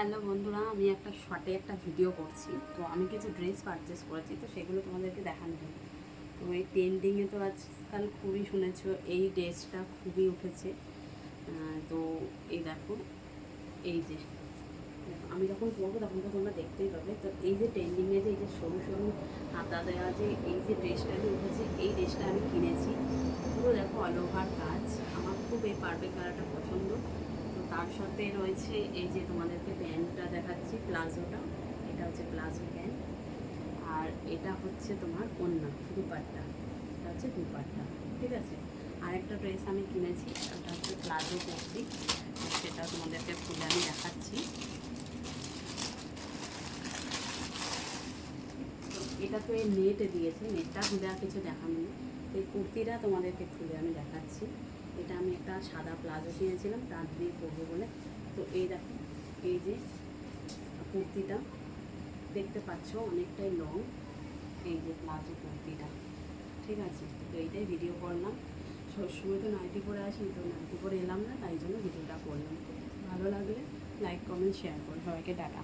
Hello বন্ধুরা, আমি একটা শর্টে একটা ভিডিও করছি। তো আমি কিছু ড্রেস পারচেস করেছি, তো সেগুলো তোমাদেরকে দেখানো যাবে তো এই ট্রেন্ডিংয়ে তো আজকাল খুবই শুনেছ, এই ড্রেসটা খুবই উঠেছে। তো এই দেখো, এই যে আমি যখন পরবো তখন তো তোমরা দেখতেই পাবে। তো এই যে ট্রেন্ডিংয়ে যে, এই যে সরু সরু হাতা দেওয়া যে, এই যে ড্রেসটা যে উঠেছে, এই ড্রেসটা আমি কিনেছি। পুরো দেখো অল ওভার কাজ। আমার খুব এই পারফেক্ট কালারটা পছন্দ। তার সাথে রয়েছে এই যে তোমাদেরকে প্যান্টটা দেখাচ্ছি, প্লাজোটা। এটা হচ্ছে প্লাজো প্যান্ট। আর এটা হচ্ছে তোমার কন্যা দুপাট্টা। এটা হচ্ছে দুপাট্টা, ঠিক আছে? আরেকটা ড্রেস আমি কিনেছি, ওটা হচ্ছে প্লাজো কুর্তি সেটা তোমাদেরকে খুলে আমি দেখাচ্ছি। এটা তো এই নেটে দিয়েছে, নেটটা খুলে আর কিছু দেখানো তো এই কুর্তিটা তোমাদেরকে খুলে আমি দেখাচ্ছি। এটা আমি একটা সাদা প্লাজো কিনেছিলাম তার দিয়ে পরবো বলে। তো এই দেখো, এই যে কুর্তিটা, দেখতে পাচ্ছ অনেকটাই লং এই যে প্লাজো কুর্তিটা, ঠিক আছে? তো এইটাই ভিডিও করলাম। সবসময় তো নাইটি পরে আসি, তো নাইটি পরে এলাম না, তাই জন্য ভিডিওটা করলাম। ভালো লাগলে লাইক কমেন্ট শেয়ার করো। সবাইকে টাটা।